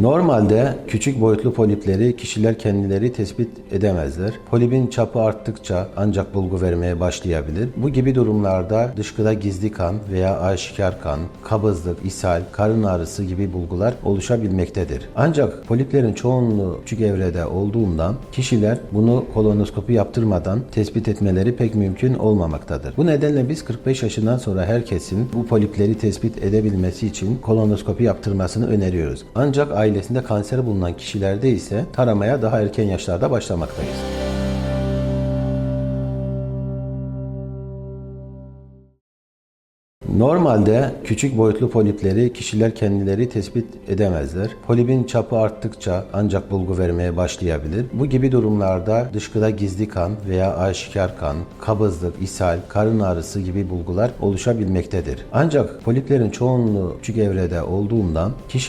Normalde küçük boyutlu polipleri kişiler kendileri tespit edemezler. Polipin çapı arttıkça ancak bulgu vermeye başlayabilir. Bu gibi durumlarda dışkıda gizli kan veya aşikar kan, kabızlık, ishal, karın ağrısı gibi bulgular oluşabilmektedir. Ancak poliplerin çoğunluğu küçük evrede olduğundan kişiler bunu kolonoskopi yaptırmadan tespit etmeleri pek mümkün olmamaktadır. Bu nedenle biz 45 yaşından sonra herkesin bu polipleri tespit edebilmesi için kolonoskopi yaptırmasını öneriyoruz. Ancak ailesinde kanser bulunan kişilerde ise taramaya daha erken yaşlarda başlamaktayız. Normalde küçük boyutlu polipleri kişiler kendileri tespit edemezler. Polipin çapı arttıkça ancak bulgu vermeye başlayabilir. Bu gibi durumlarda dışkıda gizli kan veya aşikar kan, kabızlık, ishal, karın ağrısı gibi bulgular oluşabilmektedir. Ancak poliplerin çoğunluğu küçük evrede olduğundan kişiler